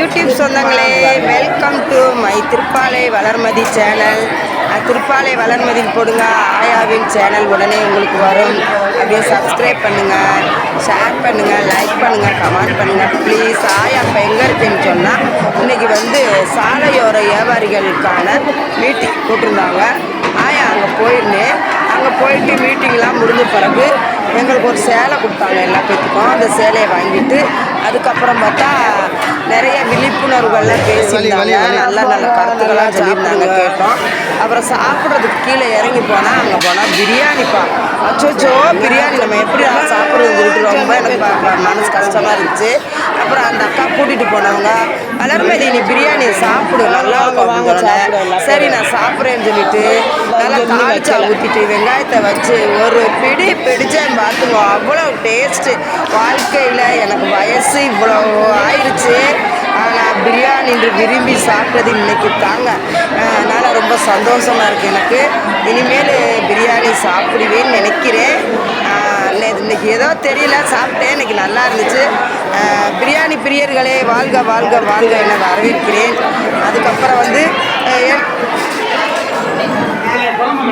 YouTube சொந்தங்களே welcome to my Thiruppalai Valarmathi channel Thiruppalai Valarmathi போடுங்க. ஆயாவின் சேனல் உடனே உங்களுக்கு வரும். அப்படியே சப்ஸ்கிரைப் பண்ணுங்கள் ஷேர் பண்ணுங்கள் லைக் பண்ணுங்கள் கமெண்ட் பண்ணுங்கள் ப்ளீஸ் ஆயா இப்போ எங்கே இருக்குன்னு சொன்னால் இன்றைக்கி வந்து சாலையோர வியாபாரிகளுக்கான மீட்டிங் போட்டிருந்தாங்க. ஆயா அங்கே போயிருந்தேன் அங்கே போயிட்டு மீட்டிங்லாம் முடிஞ்ச பிறகு எங்களுக்கு ஒரு சேலை கொடுத்தாங்க எல்லா பேத்துக்கும். அந்த சேலையை வாங்கிட்டு அதுக்கப்புறம் பார்த்தா நிறைய விழிப்புணர்வுகள்லாம் பேசியிருந்தாங்க. நல்ல நல்ல கருத்துக்கள்லாம் சொல்லியிருந்தாங்க கேட்டோம். அப்புறம் சாப்பிட்றதுக்கு கீழே இறங்கி போனால் அங்கே போனால் பிரியாணிப்பா அச்சோச்சோ பிரியாணி நம்ம எப்படி சாப்பிட்றது சொல்லிட்டு ரொம்ப எனக்கு மனசு கஷ்டமாக இருந்துச்சு. அப்புறம் அந்த அக்கா கூட்டிகிட்டு போனவங்க வளர்மதி நீ பிரியாணி சாப்பிடு நல்லா இருக்கும். சொன்னேன். சரி நான் சாப்பிட்றேன்னு சொல்லிட்டு நல்லா தாளிச்சா ஊற்றிட்டு வெங்காயத்தை வச்சு ஒரு பிடி பிடிச்சேன் பார்த்துங்க அவ்வளோ டேஸ்ட்டு வாழ்க்கையில் எனக்கு வயசு இவ்வளோ பிரியாணி என்று விரும்பி சாப்பிட்டது இன்னைக்கு தாங்க. அதனால் ரொம்ப சந்தோஷமாக இருக்குது எனக்கு. இனிமேல் பிரியாணி சாப்பிடுவேன்னு நினைக்கிறேன். இன்னைக்கு ஏதோ தெரியல சாப்பிட்டேன். இன்னைக்கு நல்லா இருந்துச்சு. பிரியாணி பிரியர்களே வாழ்க வாழ்க வாழ்க என வரவேற்கிறேன். அதுக்கப்புறம் வந்து குழம்பு